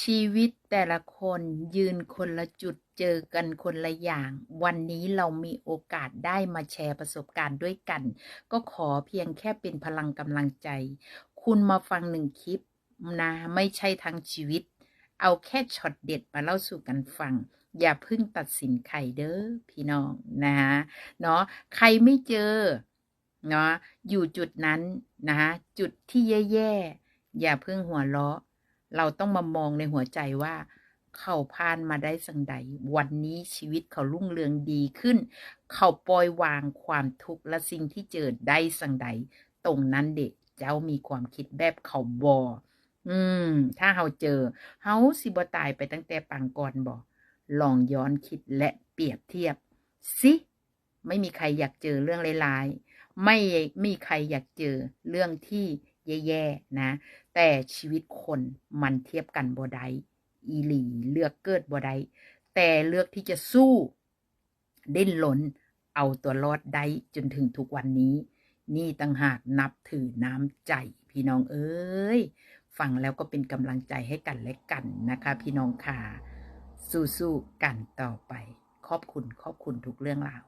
ชีวิตแต่ละคนยืนคนละจุดเจอกันคนละอย่าง วันนี้เรามีโอกาสได้มาแชร์ประสบการณ์ด้วยกัน ก็ขอเพียงแค่เป็นพลังกำลังใจ คุณมาฟังหนึ่งคลิปนะ ไม่ใช่ทั้งชีวิต เอาแค่ช็อตเด็ดมาเล่าสู่กันฟัง อย่าเพิ่งตัดสินใครเด้อพี่น้องนะฮะเนาะใครไม่เจอเนาะอยู่จุดนั้นนะฮะจุดที่แย่ๆอย่าเพิ่งหัวเราะ เราต้องมามองในหัวใจว่าเขาผ่านมาได้สังใด วันนี้ชีวิตเขารุ่งเรืองดีขึ้น เขาปล่อยวางความทุกข์และสิ่งที่เจอได้สังใด ตรงนั้นเด็กเจ้ามีความคิดแบบเขาบออืม ถ้าเฮาเจอเฮาสิบตายไปตั้งแต่ปังก่อนบ่ลองย้อนคิดและเปรียบเทียบสิไม่มีใครอยากเจอเรื่องร้ายๆไม่มีใครอยากเจอเรื่องที่ แย่ๆนะ แต่ชีวิตคนมันเทียบกันบ่ได้อีหลีเลือกเกิดบ่ได้แต่เลือกที่จะสู้ดิ้นรนเอาตัวรอดได้จนถึงทุกวันนี้ นี่ต่างหากนับถือน้ำใจพี่น้องเอ้ยฟังแล้วก็เป็นกำลังใจให้กันและกันนะคะ พี่น้องค่ะสู้ๆกันต่อไปขอบคุณขอบคุณทุกเรื่องราว